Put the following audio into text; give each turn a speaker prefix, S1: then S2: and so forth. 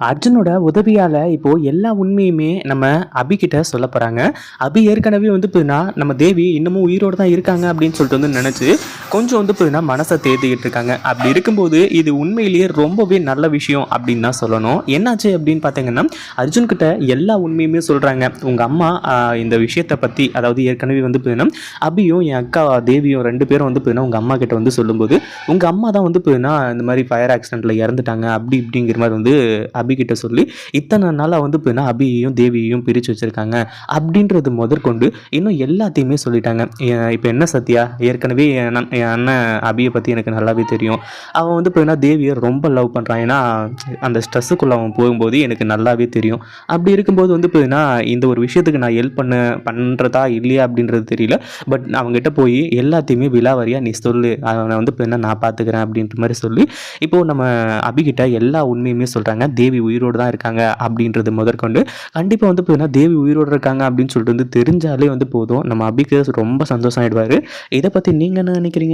S1: அர்ஜுனோட உதவியால் இப்போது எல்லா உண்மையுமே நம்ம அபிகிட்ட சொல்ல போகிறாங்க அபி ஏற்கனவே வந்து பார்த்தீங்கன்னா நம்ம தேவி இன்னமும் உயிரோடு தான் இருக்காங்க அப்படின்னு சொல்லிட்டு வந்து நினச்சி கொஞ்சம் வந்து பார்த்தீங்கன்னா மனசை தேர்த்திக்கிட்டு இருக்காங்க. அப்படி இருக்கும்போது இது உண்மையிலேயே ரொம்பவே நல்ல விஷயம் அப்படின்னு தான் சொல்லணும். என்னாச்சு அப்படின்னு பார்த்தீங்கன்னா அர்ஜுன் கிட்ட எல்லா உண்மையுமே சொல்கிறாங்க உங்கள் அம்மா இந்த விஷயத்தை பற்றி அதாவது ஏற்கனவே வந்து பார்த்தீங்கன்னா அபியும் என் அக்கா தேவியும் ரெண்டு பேரும் வந்து பார்த்தீங்கன்னா உங்கள் அம்மா கிட்ட வந்து சொல்லும்போது உங்கள் அம்மா தான் வந்து பார்த்தீங்கன்னா இந்த மாதிரி ஃபயர் ஆக்சிடெண்ட்டில் இறந்துட்டாங்க அப்படி இப்படிங்கிற மாதிரி வந்து அபிகிட்ட சொல்லி இத்தனை நாளாக வந்து பார்த்தீங்கன்னா அபியையும் தேவியையும் பிரித்து வச்சுருக்காங்க. அப்படின்றது முதற்கொண்டு இன்னும் எல்லாத்தையுமே சொல்லிட்டாங்க. இப்போ என்ன சத்யா? ஏற்கனவே என் அண்ணன் அபியை பற்றி எனக்கு நல்லாவே தெரியும். அவன் வந்து பார்த்தீங்கன்னா தேவியை ரொம்ப லவ் பண்ணுறான் ஏன்னா அந்த ஸ்ட்ரெஸ்ஸுக்குள்ளே அவன் போகும்போது எனக்கு நல்லாவே தெரியும். அப்படி இருக்கும்போது வந்து பார்த்தீங்கன்னா இந்த ஒரு விஷயத்துக்கு நான் ஹெல்ப் பண்ண பண்ணுறதா இல்லையா அப்படின்றது தெரியல. பட் அவங்ககிட்ட போய் எல்லாத்தையுமே விலாவரியாக நீ சொல்லு. அவனை வந்து பார்த்தீங்கன்னா நான் பார்த்துக்கிறேன் அப்படின்ற மாதிரி சொல்லி இப்போது நம்ம அபிகிட்ட எல்லா உண்மையுமே சொல்கிறாங்க தேவி உயிரோடு தான் இருக்காங்க அப்படின்றது முதற்கொண்டு. கண்டிப்பாக வந்து பார்த்தீங்கன்னா தேவி உயிரோடு இருக்காங்க அப்படின்னு சொல்லிட்டு வந்து தெரிஞ்சாலே வந்து போதும். நம்ம அபிக்கு ரொம்ப சந்தோஷம் ஆயிடுவார். இதை பற்றி நீங்கள் என்ன நினைக்கிறீங்க?